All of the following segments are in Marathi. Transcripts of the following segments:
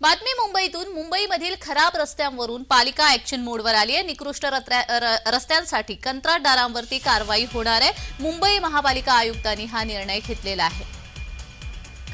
बातमी मुंबईतून. मुंबईमधील खराब रस्त्यांवरून पालिका ऍक्शन मोडवर आली आहे. निकृष्ट रत्र्या- र- रस्त्यांसाठी कंत्राटदारांवरती कारवाई होणार आहे. मुंबई महापालिका आयुक्तांनी हा निर्णय घेतलेला आहे.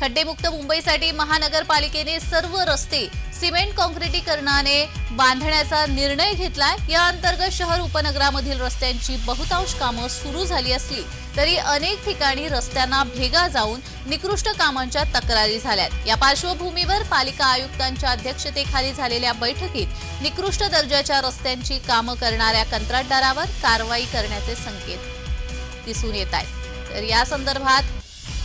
खड्डेमुक्त मुंबईसाठी महानगरपालिकेने सर्व रस्ते सिमेंट काँक्रिटीकरणाने बांधण्याचा निर्णय घेतलाय. या अंतर्गत शहर उपनगरामधील रस्त्यांची बहुतांश कामं सुरू झाली असली तरी अनेक ठिकाणी रस्त्यांना भेगा जाऊन निकृष्ट कामांच्या तक्रारी झाल्यात. या पार्श्वभूमीवर पालिका आयुक्तांच्या अध्यक्षतेखाली झालेल्या बैठकीत निकृष्ट दर्जाच्या रस्त्यांची कामं करणाऱ्या कंत्राटदारावर कारवाई करण्याचे संकेत दिसून येत आहेत. तर या संदर्भात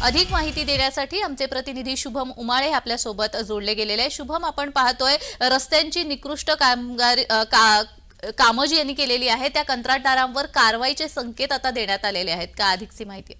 अधिक माहिती देण्यासाठी आमचे प्रतिनिधी शुभम उमाळे आपल्यासोबत जोडले गेलेले आहे शुभम आपण पाहतोय रस्त्यांची निकृष्ट कामगार का कामं जी यांनी केलेली आहे त्या कंत्राटदारांवर कारवाईचे संकेत आता देण्यात आलेले आहेत. का अधिकची माहिती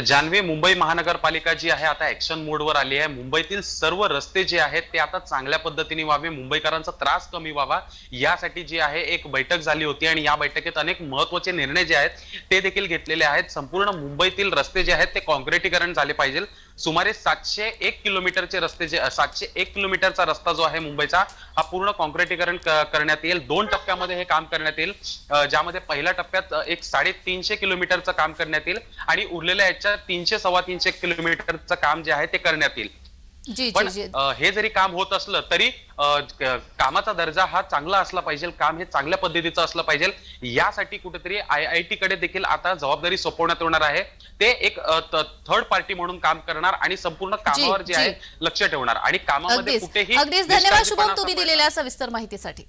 जान्हवी मुंबई महानगरपालिका जी आहे आता ऍक्शन मोडवर आली आहे. मुंबईतील सर्व रस्ते जे आहेत ते आता चांगल्या पद्धतीने व्हावे. मुंबईकरांचा त्रास कमी व्हावा. यासाठी जी आहे एक बैठक झाली होती आणि या बैठकीत अनेक महत्त्वाचे निर्णय जे आहेत ते देखील घेतलेले आहेत. संपूर्ण मुंबईतील रस्ते जे आहेत ते कॉन्क्रिटीकरण झाले पाहिजे. सुमारे सातशे एक किलोमीटरचे रस्ते जे सातशे एक किलोमीटरचा रस्ता जो आहे मुंबईचा हा पूर्ण कॉन्क्रिटीकरण करण्यात येईल. दोन टप्प्यामध्ये हे काम करण्यात येईल ज्यामध्ये पहिल्या टप्प्यात एक साडेतीनशे किलोमीटरचं काम करण्यात येईल आणि उरलेल्या याच्या तीनशे सव्वा तीनशे किलोमीटरचं काम जे आहे ते करण्यात येईल. जी पण जी. जी अं, हे जरी काम होत असलं तरी कामाचा दर्जा हा चांगला असला पाहिजे काम हे चांगल्या पद्धतीचं असलं पाहिजे. यासाठी कुठेतरी आय आय टी कडे देखील आता जबाबदारी सोपवण्यात येणार आहे. ते एक थर्ड पार्टी म्हणून काम करणार आणि संपूर्ण कामावर जे. आहे लक्ष ठेवणार. आणि कामामध्ये कुठेही अगदीच. धन्यवाद शुभम तुम्ही दिलेल्या सविस्तर माहितीसाठी.